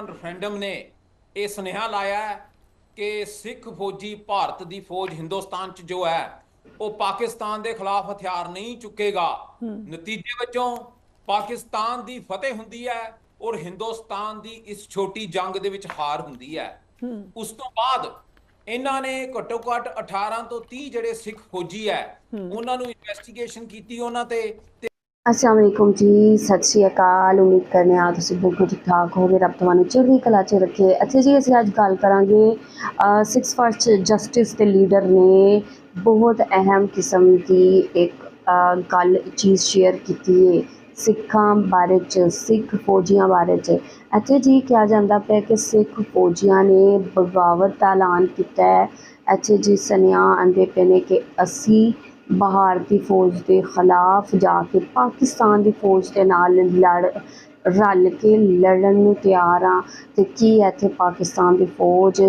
Khalistan referendum ਨੇ ਇਹ ਸੁਨੇਹਾ ਲਾਇਆ ਕਿ ਸਿੱਖ ਫੌਜੀ ਭਾਰਤ ਦੀ ਫੌਜ ਹਿੰਦੁਸਤਾਨ 'ਚ ਜੋ ਹੈ ਉਹ ਪਾਕਿਸਤਾਨ ਦੇ ਖਿਲਾਫ ਹਥਿਆਰ ਨਹੀਂ ਚੁੱਕੇਗਾ। ਨਤੀਜੇ ਵਜੋਂ ਪਾਕਿਸਤਾਨ ਦੀ ਫਤਿਹ ਹੁੰਦੀ ਹੈ ਔਰ ਹਿੰਦੁਸਤਾਨ ਦੀ ਇਸ ਛੋਟੀ ਜੰਗ ਦੇ ਵਿੱਚ ਹਾਰ ਹੁੰਦੀ ਹੈ। ਉਸ ਤੋਂ ਬਾਅਦ ਇਹਨਾਂ ਨੇ ਘੱਟੋ ਘੱਟ 18 ਤੋਂ 30 ਜਿਹੜੇ ਸਿੱਖ ਫੌਜੀ ਹੈ ਉਹਨਾਂ ਨੂੰ ਇਨਵੈਸਟੀਗੇਸ਼ਨ ਕੀਤੀ ਉਹਨਾਂ ਤੇ ਅਸਲਾਮ ਵਾਲੇਕੁਮ ਜੀ ਸਤਿ ਸ਼੍ਰੀ ਅਕਾਲ। ਉਮੀਦ ਕਰਨੇ ਆ ਤੁਸੀਂ ਬਿਲਕੁਲ ਠੀਕ ਠਾਕ ਹੋਗੇ ਰੱਬ ਤੁਹਾਨੂੰ ਚੜ੍ਹਦੀ ਕਲਾ 'ਚ ਰੱਖੇ। ਅੱਛਾ ਜੀ, ਅਸੀਂ ਅੱਜ ਗੱਲ ਕਰਾਂਗੇ 6 ਫਰਸਟ ਜਸਟਿਸ ਦੇ ਲੀਡਰ ਨੇ ਬਹੁਤ ਅਹਿਮ ਕਿਸਮ ਦੀ ਇੱਕ ਗੱਲ, ਚੀਜ਼ ਸ਼ੇਅਰ ਕੀਤੀ ਹੈ ਸਿੱਖਾਂ ਬਾਰੇ ਚ, ਸਿੱਖ ਫੌਜੀਆਂ ਬਾਰੇ ਚ। ਇੱਥੇ ਜੀ, ਕਿਹਾ ਜਾਂਦਾ ਪਿਆ ਕਿ ਸਿੱਖ ਫੌਜੀਆਂ ਨੇ ਬਗਾਵਤ ਦਾ ਐਲਾਨ ਕੀਤਾ ਹੈ। ਇੱਥੇ ਜੀ, ਸੁਨੇਹਾ ਆਉਂਦੇ ਪਏ ਨੇ ਕਿ ਅਸੀਂ ਭਾਰਤੀ ਫੌਜ ਦੇ ਖਿਲਾਫ ਜਾ ਕੇ ਪਾਕਿਸਤਾਨ ਦੀ ਫੌਜ ਦੇ ਨਾਲ ਲੜ, ਰਲ ਕੇ ਲੜਨ ਨੂੰ ਤਿਆਰ ਆ ਤੇ ਕੀ ਇੱਥੇ ਪਾਕਿਸਤਾਨ ਦੀ ਫੌਜ?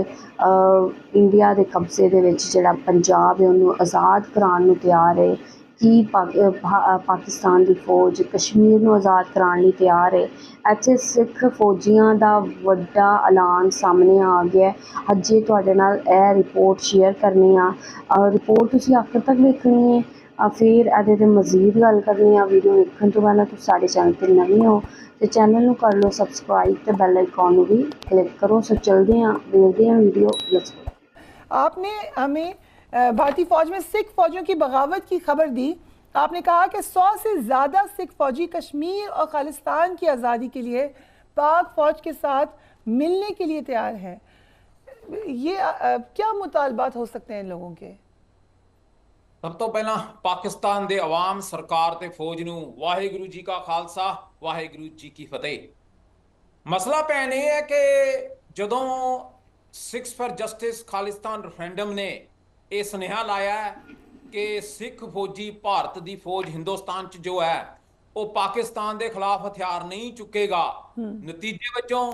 ਇੰਡੀਆ ਦੇ ਕਬਜ਼ੇ ਦੇ ਵਿੱਚ ਜਿਹੜਾ ਪੰਜਾਬ ਹੈ, ਉਹਨੂੰ ਆਜ਼ਾਦ ਕਰਾਉਣ ਨੂੰ ਤਿਆਰ ਹੈ। ਕਿ ਪਾਕਿਸਤਾਨ ਦੀ ਫੌਜ ਕਸ਼ਮੀਰ ਨੂੰ ਆਜ਼ਾਦ ਕਰਾਉਣ ਲਈ ਤਿਆਰ ਹੈ। ਇੱਥੇ ਸਿੱਖ ਫੌਜੀਆਂ ਦਾ ਵੱਡਾ ਐਲਾਨ ਸਾਹਮਣੇ ਆ ਗਿਆ ਅੱਜੇ ਤੁਹਾਡੇ ਨਾਲ ਇਹ ਰਿਪੋਰਟ ਸ਼ੇਅਰ ਕਰਨੀ ਆ। ਰਿਪੋਰਟ ਤੁਸੀਂ ਆਖਰ ਤੱਕ ਵੇਖਣੀ ਹੈ? ਫਿਰ ਇਹਦੇ ਤੇ ਮਜ਼ੀਦ ਗੱਲ ਕਰਨੀ ਆ। ਵੀਡੀਓ ਵੇਖਣ ਤੋਂ ਪਹਿਲਾਂ ਤੁਸੀਂ ਸਾਡੇ ਚੈਨਲ ਤੇ ਨਵੇਂ ਹੋ, ਤੇ ਚੈਨਲ ਨੂੰ ਕਰ ਲਓ ਸਬਸਕ੍ਰਾਈਬ ਤੇ ਬੈਲ ਆਈਕਨ ਨੂੰ ਵੀ ਕਲਿੱਕ ਕਰੋ। ਸੋ ਚਲਦੇ ਆਂ ਦੇਖਦੇ ਆਂ ਵੀਡੀਓ। ਲੈਟਸ ਆਪਨੇ ਹਮੇ بھارتی فوج میں سکھ فوجیوں کی بغاوت کی خبر دی۔ آپ نے کہا کہ سو سے زیادہ سکھ فوجی کشمیر اور خالستان کی آزادی کے لیے پاک فوج کے ساتھ ملنے کے لیے تیار ہیں۔ یہ کیا مطالبات ہو سکتے ہیں ان لوگوں کے؟ سب تو پہلا، پاکستان دے عوام، سرکار ਸਰਕਾਰ فوج نو ਨੂੰ ਵਾਹਿਗੁਰੂ جی کا خالصہ ਵਾਹਿਗੁਰੂ ਜੀ جی کی فتح۔ مسئلہ پہنے ہے کہ جدوں سکس فر جسٹس خالستان ਰੈਫਰੈਂਡਮ نے ਇਹ ਸੁਨੇਹਾ ਲਾਇਆ ਕਿ ਸਿੱਖ ਫੌਜੀ ਭਾਰਤ ਦੀ ਫੌਜ ਹਿੰਦੁਸਤਾਨ 'ਚ ਜੋ ਹੈ ਉਹ ਪਾਕਿਸਤਾਨ ਦੇ ਖਿਲਾਫ ਹਥਿਆਰ ਨਹੀਂ ਚੁੱਕੇਗਾ। ਨਤੀਜੇ ਵਜੋਂ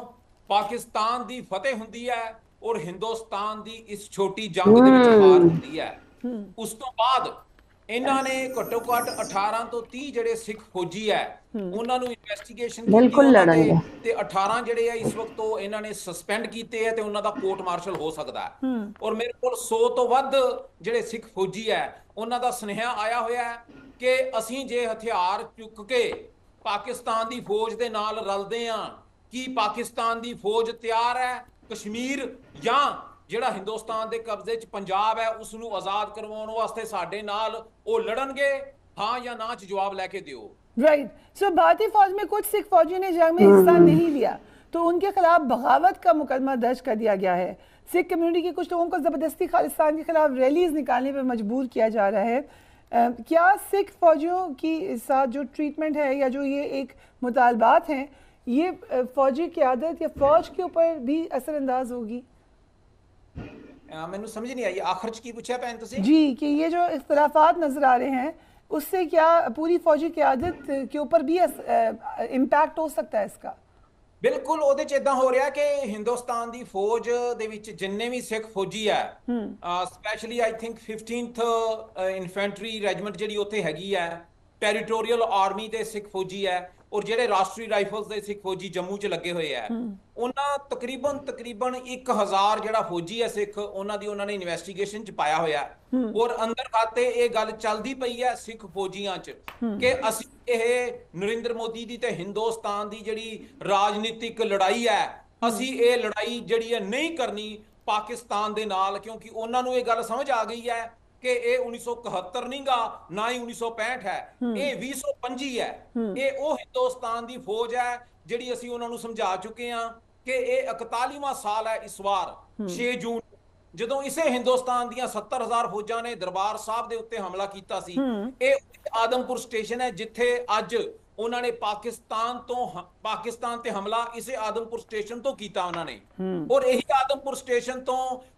ਪਾਕਿਸਤਾਨ ਦੀ ਫਤਿਹ ਹੁੰਦੀ ਹੈ ਔਰ ਹਿੰਦੁਸਤਾਨ ਦੀ ਇਸ ਛੋਟੀ ਜੰਗ ਦੇ ਵਿੱਚ ਹਾਰ ਹੁੰਦੀ ਹੈ। ਉਸ ਤੋਂ ਬਾਅਦ ਇਹਨਾਂ ਨੇ ਘੱਟੋ ਘੱਟ 18 ਤੋਂ 30 ਜਿਹੜੇ ਸਿੱਖ ਫੌਜੀ ਹੈ ਉਹਨਾਂ ਨੂੰ ਇਨਵੈਸਟੀਗੇਸ਼ਨ ਬਿਲਕੁਲ ਲੜਨਗੇ। ਤੇ 18 ਜਿਹੜੇ ਆ ਇਸ ਵਕਤ ਉਹ ਇਹਨਾਂ ਨੇ ਸਸਪੈਂਡ ਕੀਤੇ ਆ ਤੇ ਉਹਨਾਂ ਦਾ ਕੋਰਟ ਮਾਰਸ਼ਲ ਹੋ ਸਕਦਾ ਹੈ। ਔਰ ਮੇਰੇ ਕੋਲ 100 ਤੋਂ ਵੱਧ ਜਿਹੜੇ ਸਿੱਖ ਫੌਜੀ ਹੈ ਉਹਨਾਂ ਦਾ ਸੁਨੇਹਾ ਆਇਆ ਹੋਇਆ ਹੈ ਕਿ ਅਸੀਂ ਜੇ ਹਥਿਆਰ ਚੁੱਕ ਕੇ ਪਾਕਿਸਤਾਨ ਦੀ ਫੌਜ ਦੇ ਨਾਲ ਰਲਦੇ ਆ ਕੀ ਪਾਕਿਸਤਾਨ ਦੀ ਫੌਜ ਤਿਆਰ ਹੈ ਕਸ਼ਮੀਰ ਜਾਂ جڑا ہندوستان دے قبضے ਕਬਜ਼ੇ پنجاب ہے اس نو ਨੂੰ ਆਜ਼ਾਦ ਕਰਵਾਉਣ ਵਾਸਤੇ ਸਾਡੇ ਨਾਲ ਉਹ ਲੜਨਗੇ। ہاں یا نا 'ਚ جواب لے کے دیو ਰਾਈਟ سو بھارتی فوج میں کچھ سکھ فوجی نے جنگ میں حصہ نہیں لیا تو ان کے خلاف بغاوت کا مقدمہ درج کر دیا گیا ہے۔ سکھ کمیونٹی کے کچھ لوگوں کو زبردستی خالصان کے خلاف ریلیز نکالنے پر مجبور کیا جا رہا ہے۔ کیا سکھ فوجیوں کی ساتھ جو ٹریٹمنٹ ہے یا جو یہ ایک مطالبات ہیں یہ فوجی قیادت یا فوج کے اوپر بھی اثر انداز ہوگی؟ ਮੈਨੂੰ ਸਮਝ ਨਹੀਂ ਆਈ ਆਖਰ 'ਚ ਕੀ ਪੁੱਛਿਆ ਭੈਣ ਤੁਸੀਂ जी कि ये जो इख्तलाफात नज़र आ रहे हैं उससे क्या पूरी फौजी क्यादत के ऊपर भी इम्पैक्ट हो सकता है इसका ਬਿਲਕੁਲ ਉਹਦੇ ਚ ਇਦਾਂ ਹੋ ਰਿਹਾ ਕਿ ਹਿੰਦੁਸਤਾਨ ਦੀ ਫੌਜ ਦੇ ਵਿੱਚ ਜਿੰਨੇ ਵੀ ਸਿੱਖ ਫੌਜੀ ਹੈ specially I think 15th infantry regiment ਜਿਹੜੀ ਉੱਥੇ ਹੈਗੀ ਹੈ ਟੈਰੀਟੋਰੀਅਲ ਆਰਮੀ ਦੇ ਸਿੱਖ ਫੌਜੀ ਹੈ ਔਰ ਜਿਹੜੇ ਰਾਸ਼ਟਰੀ ਰਾਈਫਲਸ ਦੇ ਸਿੱਖ ਫੌਜੀ ਜੰਮੂ 'ਚ ਲੱਗੇ ਹੋਏ ਹੈ ਉਹਨਾਂ ਤਕਰੀਬਨ ਤਕਰੀਬਨ 1000 ਜਿਹੜਾ ਫੌਜੀ ਹੈ ਸਿੱਖ ਉਹਨਾਂ ਦੀ ਉਹਨਾਂ ਨੇ ਇਨਵੈਸਟੀਗੇਸ਼ਨ 'ਚ ਪਾਇਆ ਹੋਇਆ ਔਰ ਅੰਦਰ ਖਾਤੇ ਇਹ ਗੱਲ ਚੱਲਦੀ ਪਈ ਹੈ ਸਿੱਖ ਫੌਜੀਆਂ 'ਚ ਕਿ ਅਸੀਂ ਇਹ ਨਰਿੰਦਰ ਮੋਦੀ ਦੀ ਤੇ ਹਿੰਦੁਸਤਾਨ ਦੀ ਜਿਹੜੀ ਰਾਜਨੀਤਿਕ ਲੜਾਈ ਹੈ। ਅਸੀਂ ਇਹ ਲੜਾਈ ਜਿਹੜੀ ਹੈ ਨਹੀਂ ਕਰਨੀ ਪਾਕਿਸਤਾਨ ਦੇ ਨਾਲ ਕਿਉਂਕਿ ਉਹਨਾਂ ਨੂੰ ਇਹ ਗੱਲ ਸਮਝ ਆ ਗਈ ਹੈ ਕਿ ਇਹ 1971 ਨਹੀਂਗਾ ਨਾ ਹੀ 1965 ਹੈ। ਇਹ 2025 ਹੈ। ਇਹ ਉਹ ਹਿੰਦੁਸਤਾਨ ਦੀ ਫੌਜ ਹੈ ਜਿਹੜੀ ਅਸੀਂ ਉਹਨਾਂ ਨੂੰ ਸਮਝਾ ਚੁੱਕੇ ਹਾਂ ਕਿ ਇਹ 41ਵਾਂ ਸਾਲ ਹੈ ਇਸ ਵਾਰ 6 ਜੂਨ ਜਦੋਂ ਇਸੇ ਹਿੰਦੁਸਤਾਨ ਦੀਆਂ 70000 ਫੌਜਾਂ ਨੇ ਦਰਬਾਰ ਸਾਹਿਬ ਦੇ ਉੱਤੇ ਹਮਲਾ ਕੀਤਾ ਸੀ ਇਹ ਆਦਮਪੁਰ ਸਟੇਸ਼ਨ ਹੈ ਜਿੱਥੇ ਅੱਜ ਉਹਨਾਂ ਨੇ ਪਾਕਿਸਤਾਨ ਤੋਂ ਪਾਕਿਸਤਾਨ ਤੇ ਹਮਲਾ ਇਸੇ ਆਦਮਪੁਰ ਸਟੇਸ਼ਨ ਤੋਂ ਕੀਤਾ ਉਹਨਾਂ ਨੇ। ਔਰ ਇਹੀ ਆਦਮਪੁਰ ਸਟੇਸ਼ਨ ਤੋਂ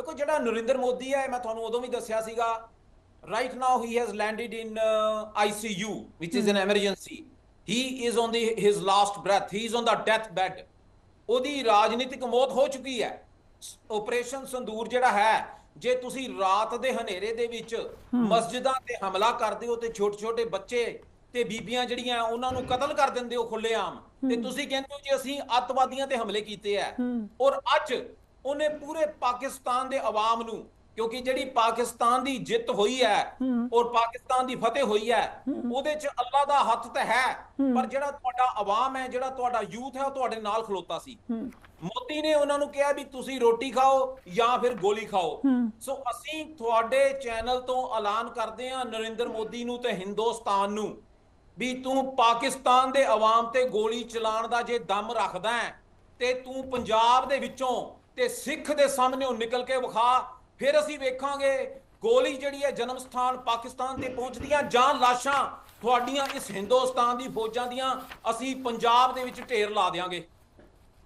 ਦੇਖੋ ਜਿਹੜਾ ਨਰਿੰਦਰ ਮੋਦੀ ਹੈ ਮੈਂ ਤੁਹਾਨੂੰ ਉਦੋਂ ਵੀ ਦੱਸਿਆ ਸੀਗਾ right now he has landed in ICU which is an emergency. He is on the his last breath. He is on the death bed. ਉਹਦੀ ਰਾਜਨੀਤਿਕ ਮੌਤ ਹੋ ਚੁੱਕੀ ਹੈ। ਆਪਰੇਸ਼ਨ ਸੰਦੂਰ ਜਿਹੜਾ ਹੈ ਜੇ ਤੁਸੀਂ ਰਾਤ ਦੇ ਹਨੇਰੇ ਦੇ ਵਿੱਚ ਮਸਜਿਦਾਂ ਤੇ ਹਮਲਾ ਕਰਦੇ ਹੋ ਤੇ ਛੋਟੇ ਛੋਟੇ ਬੱਚੇ ਤੇ ਬੀਬੀਆਂ ਜਿਹੜੀਆਂ ਉਹਨਾਂ ਨੂੰ ਕਤਲ ਕਰ ਦਿੰਦੇ ਹੋ ਖੁੱਲੇਆਮ ਤੇ ਤੁਸੀਂ ਕਹਿੰਦੇ ਹੋ ਜੀ ਅਸੀਂ ਅੱਤਵਾਦੀਆਂ ਤੇ ਹਮਲੇ ਕੀਤੇ ਆ ਔਰ ਅੱਜ ਉਹਨੇ ਪੂਰੇ ਪਾਕਿਸਤਾਨ ਦੇ ਆਵਾਮ ਨੂੰ ਕਿਉਂਕਿ ਜਿਹੜੀ ਪਾਕਿਸਤਾਨ ਦੀ ਜਿੱਤ ਹੋਈ ਹੈ ਔਰ ਪਾਕਿਸਤਾਨ ਦੀ ਫਤਿਹ ਹੋਈ ਹੈ ਉਹਦੇ 'ਚ ਅੱਲਾ ਦਾ ਹੱਥ ਤਾਂ ਹੈ ਪਰ ਜਿਹੜਾ ਤੁਹਾਡਾ ਆਵਾਮ ਹੈ ਜਿਹੜਾ ਤੁਹਾਡਾ ਯੂਥ ਹੈ ਉਹ ਤੁਹਾਡੇ ਨਾਲ ਖਲੋਤਾ ਸੀ। ਮੋਦੀ ਨੇ ਉਹਨਾਂ ਨੂੰ ਕਿਹਾ ਵੀ ਤੁਸੀਂ ਰੋਟੀ ਖਾਓ ਜਾਂ ਫਿਰ ਗੋਲੀ ਖਾਓ। ਸੋ ਅਸੀਂ ਤੁਹਾਡੇ ਚੈਨਲ ਤੋਂ ਐਲਾਨ ਕਰਦੇ ਹਾਂ ਨਰਿੰਦਰ ਮੋਦੀ ਨੂੰ ਤੇ ਹਿੰਦੁਸਤਾਨ ਨੂੰ ਵੀ ਤੂੰ ਪਾਕਿਸਤਾਨ ਦੇ ਆਵਾਮ ਤੇ ਗੋਲੀ ਚਲਾਉਣ ਦਾ ਜੇ ਦਮ ਰੱਖਦਾ ਹੈ ਤੇ ਤੂੰ ਪੰਜਾਬ ਦੇ ਵਿੱਚੋਂ ਤੇ ਸਿੱਖ ਦੇ ਸਾਹਮਣੇ ਨਿਕਲ ਕੇ ਵਿਖਾ ਫਿਰ ਅਸੀਂ ਵੇਖਾਂਗੇ ਗੋਲੀ ਜਿਹੜੀ ਹੈ ਜਨਮ ਸਥਾਨ ਪਾਕਿਸਤਾਨ ਤੇ ਪਹੁੰਚਦੀਆਂ ਜਾਂ ਲਾਸ਼ਾਂ ਤੁਹਾਡੀਆਂ ਇਸ ਹਿੰਦੁਸਤਾਨ ਦੀ ਫੌਜਾਂ ਦੀਆਂ ਅਸੀਂ ਪੰਜਾਬ ਦੇ ਵਿੱਚ ਢੇਰ ਲਾ ਦੇਾਂਗੇ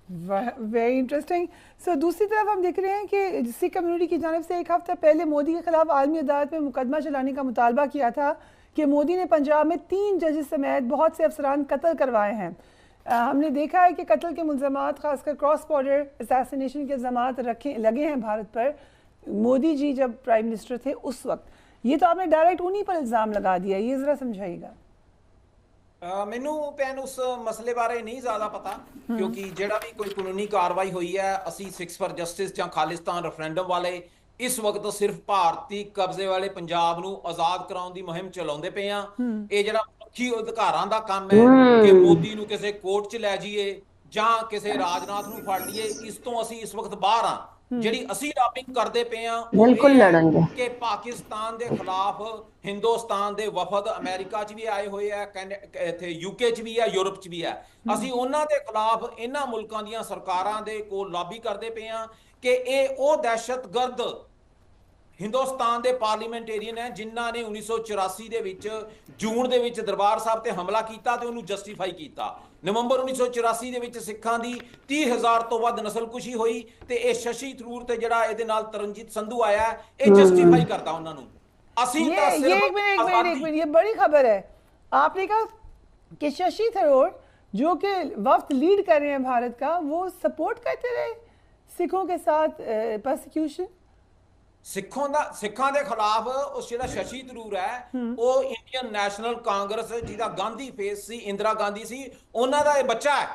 वेरी इंटरेस्टिंग सो दूसरी तरफ हम देख रहे हैं कि सिख कम्युनिटी की जानब से एक हफ्ता पहले मोदी के खिलाफ आलमी अदालत में मुकदमा चलाने का मुतालबा किया था कि मोदी ने पंजाब में तीन जजेस समेत बहुत से अफसरान कत्ल करवाए हैं ہم نے دیکھا ہے کہ قتل کے ملزمات خاص کر کراس بارڈر اسیسنیشن کے الزامات لگے ہیں بھارت پر۔ مودی جی جب پرائم منسٹر تھے اس وقت یہ تو آپ نے ڈائریکٹ انہی پر الزام لگا دیا یہ ذرا سمجھائیے گا۔ ਮੈਨੂੰ اس مسئلے بارے نہیں زیادہ پتا ہاں۔ کیونکہ جڑا بھی کوئی ਕੋਈ ਕਾਨੂੰਨੀ ਕਾਰਵਾਈ ਹੋਈ ਹੈ ਅਸੀਂ 6 ਫਾਰ ਜਸਟਿਸ ਜਾਂ ਖਾਲਿਸਤਾਨ ਰੈਫਰੈਂਡਮ ਵਾਲੇ ਇਸ ਵਕਤ ਸਿਰਫ ਭਾਰਤੀ ਕਬਜ਼ੇ ਵਾਲੇ ਪੰਜਾਬ ਨੂੰ ਆਜ਼ਾਦ ਕਰਾਉਣ ਦੀ ਮੁਹਿੰਮ ਚਲਾਉਂਦੇ ਪਏ ਆ اے جڑا ਮਨੁੱਖੀ ਅਧਿਕਾਰਾਂ ਦਾ ਕੰਮ ਹੈ ਕਿ ਮੋਦੀ ਨੂੰ ਕਿਸੇ ਕੋਰਟ 'ਚ ਲੈ ਜਾਈਏ ਜਾਂ ਕਿਸੇ ਰਾਜਨਾਥ ਨੂੰ ਫੜ ਲਈਏ ਇਸ ਤੋਂ ਅਸੀਂ ਇਸ ਵਕਤ ਬਾਹਰ ਆ ਜਿਹੜੀ ਅਸੀਂ ਲਾਬਿੰਗ ਕਰਦੇ ਪਏ ਆ ਬਿਲਕੁਲ ਲੜਨਗੇ। ਕਿ ਪਾਕਿਸਤਾਨ ਦੇ ਖਿਲਾਫ ਹਿੰਦੁਸਤਾਨ ਦੇ ਵਫਦ ਅਮਰੀਕਾ 'ਚ ਵੀ ਆਏ ਹੋਏ ਆ ਇੱਥੇ ਯੂਕੇ 'ਚ ਵੀ ਆ ਯੂਰਪ 'ਚ ਵੀ ਆ। ਅਸੀਂ ਉਹਨਾਂ ਦੇ ਖਿਲਾਫ ਇਹਨਾਂ ਮੁਲਕਾਂ ਦੀਆਂ ਸਰਕਾਰਾਂ ਦੇ ਕੋਲ ਲਾਬੀ ਕਰਦੇ ਪਏ ਆ ਕਿ ਇਹ ਉਹ ਦਹਿਸ਼ਤਗਰਦ ਹਿੰਦੁਸਤਾਨ ਦੇ ਪਾਰਲੀਮੈਂਟੇਰੀਅਨ ਹੈ ਜਿਨ੍ਹਾਂ ਨੇ 1984 ਦੇ ਵਿੱਚ ਜੂਨ ਦੇ ਵਿੱਚ ਦਰਬਾਰ ਸਾਹਿਬ ਤੇ ਹਮਲਾ ਕੀਤਾ ਤੇ ਉਹਨੂੰ ਜਸਟੀਫਾਈ ਕੀਤਾ ਨਵੰਬਰ 1984 ਦੇ ਵਿੱਚ ਸਿੱਖਾਂ ਦੀ 30000 ਤੋਂ ਵੱਧ ਨਸਲਕੁਸ਼ੀ ਹੋਈ ਤੇ ਇਹ ਸ਼ਸ਼ੀ ਥਰੂਰ ਤੇ ਜਿਹੜਾ ਇਹਦੇ ਨਾਲ ਤਰਨਜੀਤ ਸੰਧੂ ਆਇਆ ਹੈ, ਇਹ ਜਸਟੀਫਾਈ ਕਰਦਾ ਉਹਨਾਂ ਨੂੰ ਅਸੀਂ ये ਤਾਂ ये ਸਿਰਫ एक मिनट एक मिनट एक आज़ादी- मिनट ये बड़ी खबर है आपने कहा कि शशि थरूर जो कि वफ्त लीड कर रहे हैं भारत का वो सपोर्ट करते रहे सिखों के साथ प्रोसिक्यूशन ਸਿੱਖੋਂ ਦਾ ਸਿੱਖਾਂ ਦੇ ਖਿਲਾਫ ਉਸ ਜਿਹੜਾ ਸ਼ਸ਼ੀ ਥਰੂਰ ਹੈ ਉਹ ਇੰਡੀਅਨ ਨੈਸ਼ਨਲ ਕਾਂਗਰਸ ਜਿਹਦਾ ਗਾਂਧੀ ਫੇਸ ਸੀ ਇੰਦਰਾ ਗਾਂਧੀ ਸੀ ਉਹਨਾਂ ਦਾ ਇਹ ਬੱਚਾ ਹੈ।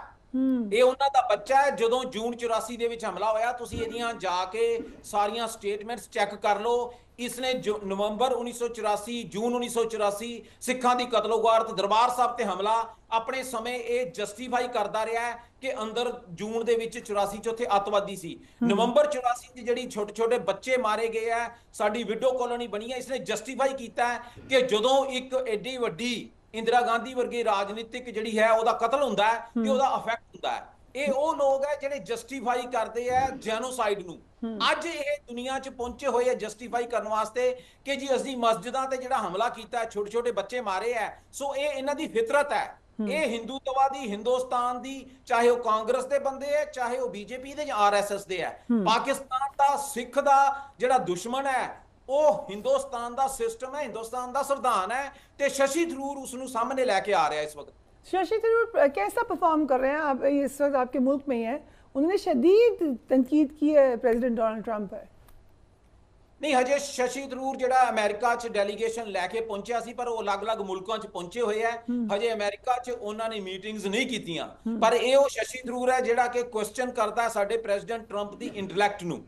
ਇਹ ਉਹਨਾਂ ਦਾ ਬੱਚਾ ਹੈ ਜਦੋਂ ਜੂਨ 84 ਦੇ ਵਿੱਚ ਹਮਲਾ ਹੋਇਆ ਤੁਸੀਂ ਇਹਦੀਆਂ ਜਾ ਕੇ ਸਾਰੀਆਂ ਸਟੇਟਮੈਂਟਸ ਚੈੱਕ ਕਰ ਲਓ। ਇਸਨੇ ਜੋ- ਨਵੰਬਰ 1984 ਜੂਨ 1984 ਸਿੱਖਾਂ ਦੀ ਕਤਲੋਗਾਰਤ ਦਰਬਾਰ ਸਾਹਿਬ ਤੇ ਹਮਲਾ ਆਪਣੇ ਸਮੇਂ ਇਹ ਜਸਟੀਫਾਈ ਕਰਦਾ ਰਿਹਾ ਹੈ ਕਿ ਅੰਦਰ ਜੂਨ ਦੇ ਵਿੱਚ 84 ਚ ਉੱਥੇ ਅੱਤਵਾਦੀ ਸੀ। ਨਵੰਬਰ 84 ਚ ਜਿਹੜੀ ਛੋਟੇ ਛੋਟੇ ਬੱਚੇ ਮਾਰੇ ਗਏ ਆ ਸਾਡੀ ਵਿਡੋ ਕਾਲੋਨੀ ਬਣੀ ਹੈ ਇਸਨੇ ਜਸਟੀਫਾਈ ਕੀਤਾ ਕਿ ਜਦੋਂ ਇੱਕ ਐਡੀ ਵੱਡੀ ਇੰਦਰਾ ਗਾਂਧੀ ਵਰਗੀ ਰਾਜਨੀਤਿਕ ਜਿਹੜੀ ਹੈ ਉਹਦਾ ਕਤਲ ਹੁੰਦਾ ਹੈ ਤੇ ਉਹਦਾ ਇਫੈਕਟ ਹੁੰਦਾ ਹੈ। ਇਹ ਉਹ ਲੋਕ ਹੈ ਜਿਹੜੇ ਜਸਟੀਫਾਈ ਕਰਦੇ ਆ ਜੈਨੋਸਾਈਡ ਨੂੰ। ਅੱਜ ਇਹ ਦੁਨੀਆ 'ਚ ਪਹੁੰਚੇ ਹੋਏ ਆ ਜਸਟੀਫਾਈ ਕਰਨ ਵਾਸਤੇ ਕਿ ਜੀ ਅਸੀਂ ਮਸਜਿਦਾਂ ਤੇ ਜਿਹੜਾ ਹਮਲਾ ਕੀਤਾ ਛੋਟੇ ਛੋਟੇ ਬੱਚੇ ਮਾਰੇ ਆ ਸੋ ਇਹ ਇਹਨਾਂ ਦੀ ਫਿਤਰਤ ਹੈ। ਇਹ ਹਿੰਦੂਤਵਾਦੀ ਹਿੰਦੁਸਤਾਨ ਦੀ ਚਾਹੇ ਉਹ ਕਾਂਗਰਸ ਦੇ ਬੰਦੇ ਆ ਚਾਹੇ ਉਹ ਬੀਜੇਪੀ ਦੇ ਜਾਂ ਆਰਐਸਐਸ ਦੇ ਆ। ਪਾਕਿਸਤਾਨ ਦਾ ਸਿੱਖ ਦਾ ਜਿਹੜਾ ਦੁਸ਼ਮਣ ਹੈ ਉਹ ਹਿੰਦੁਸਤਾਨ ਦਾ ਸਿਸਟਮ ਹੈ ਹਿੰਦੁਸਤਾਨ ਦਾ ਸੰਵਿਧਾਨ ਹੈ ਤੇ ਸ਼ਸ਼ੀ ਥਰੂਰ ਉਸ ਨੂੰ ਸਾਹਮਣੇ ਲੈ ਕੇ ਆ ਰਿਹਾ ਇਸ ਵਕਤ। शशि थरूर अ, कैसा परफॉर्म कर रहे हैं आप ये इस वक्त आपके मुल्क में ही हैं उन्होंने शदीद तनकीद की है प्रेसिडेंट डोनाल्ड ट्रंप पर ਨਹੀਂ ਹਜੇ ਸ਼ਸ਼ੀ ਥਰੂਰ ਜਿਹੜਾ ਅਮਰੀਕਾ 'ਚ ਡੈਲੀਗੇਸ਼ਨ ਲੈ ਕੇ ਪਹੁੰਚਿਆ ਸੀ ਪਰ ਉਹ ਅਲੱਗ-ਅਲੱਗ ਮੁਲਕਾਂ 'ਚ ਪਹੁੰਚੇ ਹੋਏ ਆ ਹਜੇ ਅਮਰੀਕਾ 'ਚ ਉਹਨਾਂ ਨੇ ਮੀਟਿੰਗਸ ਨਹੀਂ ਕੀਤੀਆਂ ਪਰ ਇਹ ਉਹ ਸ਼ਸ਼ੀ ਥਰੂਰ ਹੈ ਜਿਹੜਾ ਕਿ ਕੁਐਸਚਨ ਕਰਦਾ ਹੈ ਸਾਡੇ ਪ੍ਰੈਜ਼ੀਡੈਂਟ ਟਰੰਪ ਦੀ ਇੰਟੈਲੈਕਟ ਨੂੰ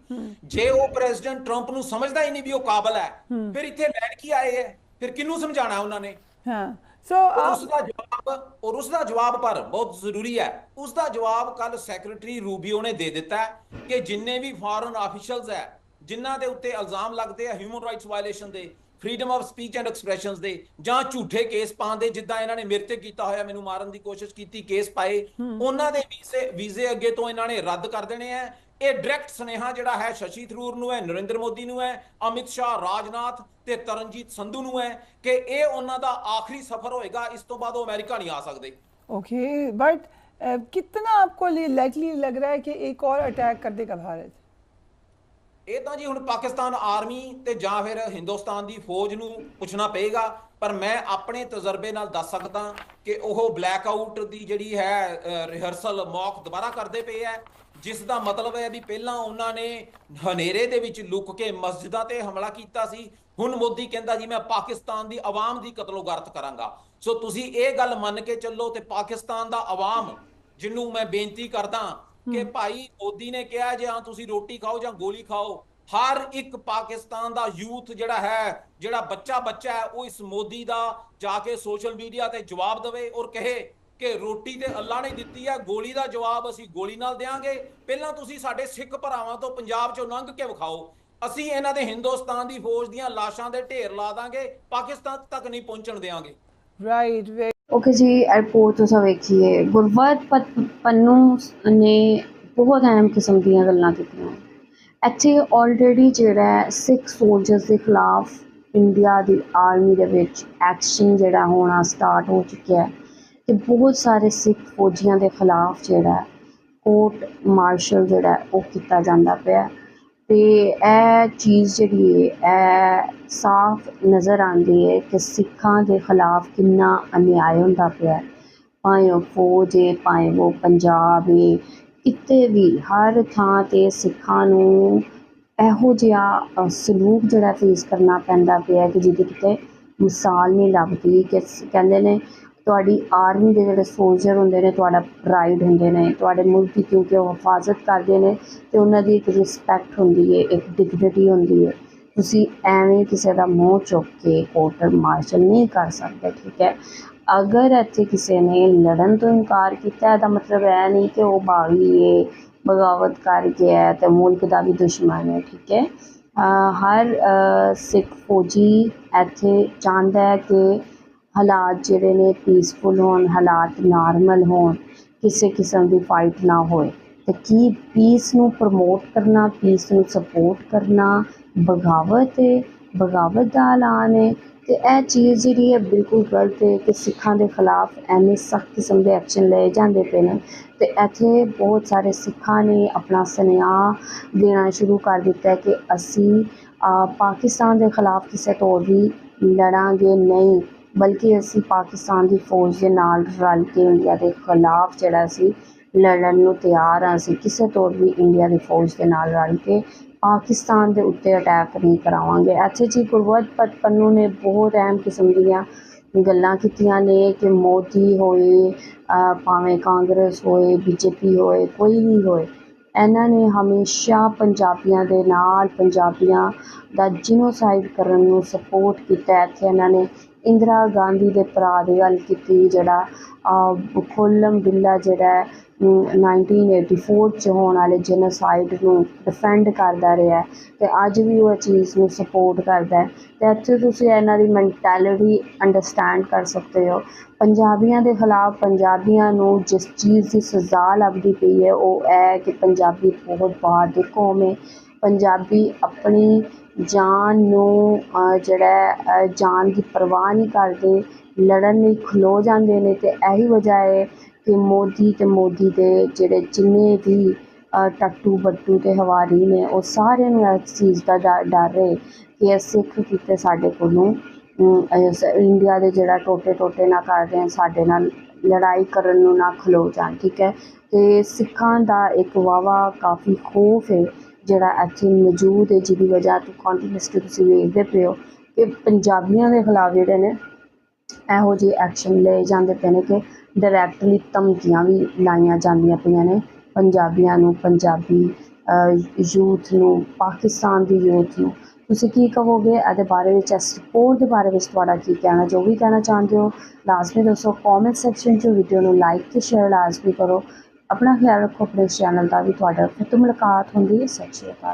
ਜੇ ਉਹ ਪ੍ਰੈਜ਼ੀਡੈਂਟ ਟਰੰਪ ਨੂੰ ਸਮਝਦਾ ਹੀ ਨਹੀਂ ਵੀ ਉਹ ਕਾਬਲ ਹੈ ਫਿਰ ਇੱਥੇ ਲੈਣ ਕੀ ਆਏ ਹੈ ਫਿਰ ਕਿਹਨੂੰ ਸਮਝਾਣਾ ਉਹਨਾਂ ਨੇ हाँ ਸੋ uh, ਉਸ ਦਾ ਜਵਾਬ ਔਰ ਉਸ ਦਾ ਜਵਾਬ ਪਰ ਬਹੁਤ ਜ਼ਰੂਰੀ ਹੈ। ਉਸ ਦਾ ਜਵਾਬ ਕੱਲ ਸੈਕਟਰੀ ਰੂਬੀਓ ਨੇ ਦੇ ਦਿੱਤਾ ਕਿ ਜਿੰਨੇ ਵੀ ਫੋਰਨ ਆਫੀਸ਼ੀਅਲਸ ਹੈ ਜਿਨ੍ਹਾਂ ਦੇ ਉੱਤੇ ਇਲਜ਼ਾਮ ਲੱਗਦੇ ਆ ਹਿਊਮਨ ਰਾਈਟਸ ਵਾਇਲੇਸ਼ਨ ਦੇ freedom of speech and expressions ਦੇ ਜਾਂ ਝੂਠੇ ਕੇਸ ਪਾਉਣ ਦੇ ਜਿੱਦਾਂ ਇਹਨਾਂ ਨੇ ਮੇਰੇ ਤੇ ਕੀਤਾ ਹੋਇਆ ਮੈਨੂੰ ਮਾਰਨ ਦੀ ਕੋਸ਼ਿਸ਼ ਕੀਤੀ ਕੇਸ ਪਾਏ ਉਹਨਾਂ ਦੇ ਵੀਜ਼ੇ ਵੀਜ਼ੇ ਅੱਗੇ ਤੋਂ ਇਹਨਾਂ ਨੇ ਰੱਦ ਕਰ ਦੇਣੇ ਆ ਇਹ ਡਾਇਰੈਕਟ ਸੁਨੇਹਾ ਜਿਹੜਾ ਹੈ ਸ਼ਸ਼ੀ ਥਰੂਰ ਨੂੰ ਹੈ ਨਰਿੰਦਰ ਮੋਦੀ ਨੂੰ ਹੈ ਅਮਿਤ ਸ਼ਾਹ ਰਾਜਨਾਥ ਤੇ ਤਰਨਜੀਤ ਸੰਧੂ ਨੂੰ ਹੈ ਕਿ ਇਹ ਉਹਨਾਂ ਦਾ ਆਖਰੀ ਸਫ਼ਰ ਹੋਏਗਾ ਇਸ ਤੋਂ ਬਾਅਦ ਉਹ ਅਮਰੀਕਾ ਨਹੀਂ ਆ ਸਕਦੇ ओके बट कितना आपको लाइकली लग रहा है कि एक और अटैक कर देगा भारत ਇਹ ਤਾਂ ਜੀ ਹੁਣ ਪਾਕਿਸਤਾਨ ਆਰਮੀ ਤੇ ਜਾਂ ਫਿਰ ਹਿੰਦੁਸਤਾਨ ਦੀ ਫੌਜ ਨੂੰ ਪੁੱਛਣਾ ਪਏਗਾ ਪਰ ਮੈਂ ਆਪਣੇ ਤਜਰਬੇ ਨਾਲ ਦੱਸ ਸਕਦਾ ਕਿ ਉਹ ਬਲੈਕ ਆਊਟ ਦੀ ਜਿਹੜੀ ਹੈ ਰਿਹਰਸਲ ਮੌਕ ਦੁਬਾਰਾ ਕਰਦੇ ਪਏ ਹੈ ਜਿਸ ਦਾ ਮਤਲਬ ਹੈ ਵੀ ਪਹਿਲਾਂ ਉਹਨਾਂ ਨੇ ਹਨੇਰੇ ਦੇ ਵਿੱਚ ਲੁਕ ਕੇ ਮਸਜਿਦਾਂ ਤੇ ਹਮਲਾ ਕੀਤਾ ਸੀ। ਹੁਣ ਮੋਦੀ ਕਹਿੰਦਾ ਜੀ ਮੈਂ ਪਾਕਿਸਤਾਨ ਦੀ ਆਵਾਮ ਦੀ ਕਤਲੋਗਾਰਤ ਕਰਾਂਗਾ। ਸੋ ਤੁਸੀਂ ਇਹ ਗੱਲ ਮੰਨ ਕੇ ਚੱਲੋ ਤੇ ਪਾਕਿਸਤਾਨ ਦਾ ਆਵਾਮ ਜਿਹਨੂੰ ਮੈਂ ਬੇਨਤੀ ਕਰਦਾ ਕਿ ਭਾਈ ਮੋਦੀ ਨੇ ਕਿਹਾ ਜੇ ਹਾਂ ਤੁਸੀਂ ਰੋਟੀ ਖਾਓ ਜਾਂ ਗੋਲੀ ਖਾਓ ਹਰ ਇੱਕ ਪਾਕਿਸਤਾਨ ਦਾ ਯੂਥ ਜਿਹੜਾ ਹੈ ਜਿਹੜਾ ਬੱਚਾ ਬੱਚਾ ਹੈ ਉਹ ਇਸ ਮੋਦੀ ਦਾ ਜਾ ਕੇ ਸੋਸ਼ਲ ਮੀਡੀਆ ਤੇ ਜਵਾਬ ਦੇਵੇ ਔਰ ਕਹੇ ਕਿ ਰੋਟੀ ਤੇ ਅੱਲਾ ਨੇ ਦਿੱਤੀ ਆ ਗੋਲੀ ਦਾ ਜਵਾਬ ਅਸੀਂ ਗੋਲੀ ਨਾਲ ਦੇਾਂਗੇ ਪਹਿਲਾਂ ਤੁਸੀਂ ਸਾਡੇ ਸਿੱਖ ਭਰਾਵਾਂ ਤੋਂ ਪੰਜਾਬ ਚੋਂ ਲੰਘ ਕੇ ਵਿਖਾਓ। ਅਸੀਂ ਇਹਨਾਂ ਦੇ ਹਿੰਦੁਸਤਾਨ ਦੀ ਫੌਜ ਦੀਆਂ ਲਾਸ਼ਾਂ ਦੇ ਢੇਰ ਲਾ ਦਾਂਗੇ ਪਾਕਿਸਤਾਨ ਤੱਕ ਨਹੀਂ ਪਹੁੰਚਣ ਦੇਾਂਗੇ ਰਾਈਟ ਓਕੇ ਜੀ 에어ਪੋਰਟ ਤੋਂ ਸਭ ਵੇਖੀਏ ਗੁਰਵਤ ਪੰਨੂ ਨੇ ਬਹੁਤ ਅਹਿਮ ਕਿਸਮ ਦੀਆਂ ਗੱਲਾਂ ਕੀਤੀਆਂ। ਇੱਥੇ ਆਲਰੇਡੀ ਜਿਹੜਾ ਸਿੱਖ ਸੋਲਜਰਸ ਦੇ ਖਿਲਾਫ ਇੰਡੀਆ ਦੀ ਆਰਮੀ ਦੇ ਵਿੱਚ ਐਕਸ਼ਨ ਜਿਹੜਾ ਹੋਣਾ ਸਟਾਰਟ ਹੋ ਚੁੱਕਿਆ ਹੈ। ਤੇ ਬਹੁਤ ਸਾਰੇ ਸਿੱਖ ਫੌਜੀਆਂ ਦੇ ਖਿਲਾਫ ਜਿਹੜਾ ਹੈ, ਕੋਰਟ ਮਾਰਸ਼ਲ ਜਿਹੜਾ ਉਹ ਕੀਤਾ ਜਾਂਦਾ ਪਿਆ ਤੇ ਇਹ ਚੀਜ਼ ਜਿਹੜੀ ਹੈ ਇਹ ਸਾਫ਼ ਨਜ਼ਰ ਆਉਂਦੀ ਹੈ ਕਿ ਸਿੱਖਾਂ ਦੇ ਖਿਲਾਫ ਕਿੰਨਾ ਅਨਿਆਏ ਹੁੰਦਾ ਪਿਆ ਭਾਵੇਂ ਉਹ ਫੌਜ ਹੈ ਭਾਵੇਂ ਉਹ ਪੰਜਾਬ ਹੈ ਕਿਤੇ ਵੀ ਹਰ ਥਾਂ ਤੇ ਸਿੱਖਾਂ ਨੂੰ ਇਹੋ ਜਿਹਾ ਸਲੂਕ ਜਿਹੜਾ ਫੇਸ ਕਰਨਾ ਪੈਂਦਾ ਪਿਆ ਕਿ ਜਿਹਦੇ ਕਿਤੇ ਮਿਸਾਲ ਨਹੀਂ ਲੱਭਦੀ ਕਿ ਕਹਿੰਦੇ ਨੇ ਤੁਹਾਡੀ ਆਰਮੀ ਦੇ ਜਿਹੜੇ ਸੋਲਜਰ ਹੁੰਦੇ ਨੇ, ਤੁਹਾਡਾ ਪ੍ਰਾਈਡ ਹੁੰਦੇ ਨੇ, ਤੁਹਾਡੇ ਮੁਲਕ ਦੀ ਕਿਉਂਕਿ ਉਹ ਹਿਫਾਜ਼ਤ ਕਰਦੇ ਨੇ ਤੇ ਉਹਨਾਂ ਦੀ ਇੱਕ ਰਿਸਪੈਕਟ ਹੁੰਦੀ ਹੈ, ਇੱਕ ਡਿਗਨਿਟੀ ਹੁੰਦੀ ਹੈ। ਤੁਸੀਂ ਐਵੇਂ ਕਿਸੇ ਦਾ ਮੂੰਹ ਚੁੱਕ ਕੇ ਕੋਰਟ ਮਾਰਸ਼ਲ ਨਹੀਂ ਕਰ ਸਕਦੇ, ਠੀਕ ਹੈ? ਅਗਰ ਇੱਥੇ ਕਿਸੇ ਨੇ ਲੜਨ ਤੋਂ ਇਨਕਾਰ ਕੀਤਾ ਇਹਦਾ ਮਤਲਬ ਇਹ ਨਹੀਂ ਕਿ ਉਹ ਬਾਗੀ ਹੈ ਬਗਾਵਤ ਕਰ ਗਿਆ ਤੇ ਮੁਲਕ ਦਾ ਵੀ ਦੁਸ਼ਮਣ ਹੈ, ਠੀਕ ਹੈ? ਹਰ ਸਿੱਖ ਫੌਜੀ ਇੱਥੇ ਚਾਹੁੰਦਾ ਹੈ ਕਿ ਹਾਲਾਤ ਜਿਹੜੇ ਨੇ ਪੀਸਫੁਲ ਹੋਣ, ਹਾਲਾਤ ਨਾਰਮਲ ਹੋਣ, ਕਿਸੇ ਕਿਸਮ ਦੀ ਫਾਈਟ ਨਾ ਹੋਏ। ਤੇ ਕੀ ਪੀਸ ਨੂੰ ਪ੍ਰਮੋਟ ਕਰਨਾ ਪੀਸ ਨੂੰ ਸਪੋਰਟ ਕਰਨਾ ਬਗਾਵਤ ਹੈ ਬਗਾਵਤ ਦਾ ਐਲਾਨ ਹੈ ਤੇ ਇਹ ਚੀਜ਼ ਜਿਹੜੀ ਹੈ ਬਿਲਕੁਲ ਗਲਤ ਹੈ ਕਿ ਸਿੱਖਾਂ ਦੇ ਖਿਲਾਫ ਐਵੇਂ ਸਖਤ ਕਿਸਮ ਦੇ ਐਕਸ਼ਨ ਲਏ ਜਾਂਦੇ ਪਏ ਨੇ। ਤੇ ਇੱਥੇ ਬਹੁਤ ਸਾਰੇ ਸਿੱਖਾਂ ਨੇ ਆਪਣਾ ਸੁਨੇਹਾ ਦੇਣਾ ਸ਼ੁਰੂ ਕਰ ਦਿੱਤਾ ਕਿ ਅਸੀਂ ਪਾਕਿਸਤਾਨ ਦੇ ਖਿਲਾਫ ਕਿਸੇ ਤੋਂ ਵੀ ਲੜਾਂਗੇ ਨਹੀਂ। ਬਲਕਿ ਅਸੀਂ ਪਾਕਿਸਤਾਨ ਦੀ ਫੌਜ ਦੇ ਨਾਲ ਰਲ ਕੇ ਇੰਡੀਆ ਦੇ ਖਿਲਾਫ ਜਿਹੜਾ ਸੀ ਲੜਨ ਨੂੰ ਤਿਆਰ ਹਾਂ, ਅਸੀਂ ਕਿਸੇ ਤੌਰ ਵੀ ਇੰਡੀਆ ਦੀ ਫੌਜ ਦੇ ਨਾਲ ਰਲ ਕੇ ਪਾਕਿਸਤਾਨ ਦੇ ਉੱਤੇ ਅਟੈਕ ਨਹੀਂ ਕਰਾਵਾਂਗੇ। ਇੱਥੇ ਜੀ ਗੁਰਵਤ ਪਤ ਪੰਨੂ ਨੇ ਬਹੁਤ ਅਹਿਮ ਕਿਸਮ ਦੀਆਂ ਗੱਲਾਂ ਕੀਤੀਆਂ ਨੇ ਕਿ ਮੋਦੀ ਹੋਏ ਭਾਵੇਂ ਕਾਂਗਰਸ ਹੋਏ, ਬੀਜੇਪੀ ਹੋਏ, ਕੋਈ ਵੀ ਹੋਏ, ਇਹਨਾਂ ਨੇ ਹਮੇਸ਼ਾ ਪੰਜਾਬੀਆਂ ਦੇ ਨਾਲ ਪੰਜਾਬੀਆਂ ਦਾ ਜਿਨੋਸਾਈਡ ਕਰਨ ਨੂੰ ਸਪੋਰਟ ਕੀਤਾ। ਇੱਥੇ ਇਹਨਾਂ ਨੇ ਇੰਦਰਾ ਗਾਂਧੀ ਦੇ ਭਰਾ ਦੀ ਗੱਲ ਕੀਤੀ ਜਿਹੜਾ ਅਹ, ਬਿੱਲਾ ਜਿਹੜਾ ਹੈ, ਅਮ, 1984 ਚ ਹੋਣ ਵਾਲੇ ਜੈਨੋਸਾਈਡ ਨੂੰ ਡਿਫੈਂਡ ਕਰਦਾ ਰਿਹਾ ਹੈ ਤੇ ਅੱਜ ਵੀ ਉਹ ਚੀਜ਼ ਨੂੰ ਸਪੋਰਟ ਕਰਦਾ ਹੈ। ਤੇ ਇੱਥੇ ਤੁਸੀਂ ਇਹਨਾਂ ਦੀ ਮੈਂਟੈਲਿਟੀ ਅੰਡਰਸਟੈਂਡ ਕਰ ਸਕਦੇ ਹੋ। ਪੰਜਾਬੀਆਂ ਦੇ ਖਿਲਾਫ ਪੰਜਾਬੀਆਂ ਨੂੰ ਜਿਸ ਚੀਜ਼ ਦੀ ਸਜ਼ਾ ਲੱਭਦੀ ਪਈ ਹੈ ਉਹ ਇਹ ਹੈ ਕਿ ਪੰਜਾਬੀ ਬਹੁਤ ਬਹਾਦਰ ਕੌਮ ਹੈ। ਪੰਜਾਬੀ ਆਪਣੀ ਜਾਨ ਨੂੰ ਜਿਹੜਾ ਜਾਨ ਦੀ ਪਰਵਾਹ ਨਹੀਂ ਕਰਦੇ, ਲੜਨ ਲਈ ਖਲੋ ਜਾਂਦੇ ਨੇ ਅਤੇ ਇਹੀ ਵਜ੍ਹਾ ਹੈ ਕਿ ਮੋਦੀ ਅਤੇ ਮੋਦੀ ਦੇ ਜਿਹੜੇ ਜਿੰਨੇ ਵੀ ਟੱਟੂ ਬੱਟੂ ਤੇ ਹਵਾਰੀ ਨੇ, ਉਹ ਸਾਰਿਆਂ ਨੂੰ ਇਸ ਚੀਜ਼ ਦਾ ਡਰ ਡਰ ਹੈ ਕਿ ਇਹ ਸਿੱਖ ਕਿਤੇ ਸਾਡੇ ਕੋਲੋਂ ਇੰਡੀਆ ਦੇ ਜਿਹੜਾ ਟੋਟੇ ਟੋਟੇ ਨਾ ਕਰਦੇ ਹਨ ਸਾਡੇ ਨਾਲ ਲੜਾਈ ਕਰਨ ਨੂੰ ਨਾ ਖਲੋ ਜਾਣ, ਠੀਕ ਹੈ? ਅਤੇ ਸਿੱਖਾਂ ਦਾ ਇੱਕ ਵਾਹਵਾ ਕਾਫੀ ਖੌਫ ਹੈ ਜਿਹੜਾ ਇੱਥੇ ਮੌਜੂਦ ਹੈ, ਜਿਹਦੀ ਵਜ੍ਹਾ ਤੋਂ ਕੰਟੀਨਿਊਸਲੀ ਤੁਸੀਂ ਵੇਖਦੇ ਪਏ ਹੋ ਕਿ ਪੰਜਾਬੀਆਂ ਦੇ ਖਿਲਾਫ ਜਿਹੜੇ ਨੇ ਇਹੋ ਜਿਹੇ ਐਕਸ਼ਨ ਲਏ ਜਾਂਦੇ ਪਏ ਨੇ ਕਿ ਡਾਇਰੈਕਟਲੀ ਧਮਕੀਆਂ ਵੀ ਲਾਈਆਂ ਜਾਂਦੀਆਂ ਪਈਆਂ ਨੇ ਪੰਜਾਬੀਆਂ ਨੂੰ, ਪੰਜਾਬੀ ਯੂਥ ਨੂੰ, ਪਾਕਿਸਤਾਨ ਦੀ ਯੂਥ ਨੂੰ। ਤੁਸੀਂ ਕੀ ਕਹੋਗੇ? ਇਹਦੇ ਬਾਰੇ ਵਿੱਚ, ਇਸ ਰਿਪੋਰਟ ਦੇ ਬਾਰੇ ਵਿੱਚ ਤੁਹਾਡਾ ਕੀ ਕਹਿਣਾ, ਜੋ ਵੀ ਕਹਿਣਾ ਚਾਹੁੰਦੇ ਹੋ, ਲਾਜ਼ਮੀ ਦੱਸੋ। ਕਮੈਂਟ ਸੈਕਸ਼ਨ 'ਚ ਵੀਡੀਓ ਨੂੰ ਲਾਈਕ ਤੇ ਸ਼ੇਅਰ ਲਾਜ਼ਮੀ ਕਰੋ। ਆਪਣਾ ਖਿਆਲ ਰੱਖੋ, ਆਪਣੇ ਚੈਨਲ ਦਾ ਵੀ ਤੁਹਾਡਾ ਫਿਰ ਤੋਂ ਮੁਲਾਕਾਤ ਹੁੰਦੀ ਹੈ। ਸਤਿ ਸ਼੍ਰੀ ਅਕਾਲ।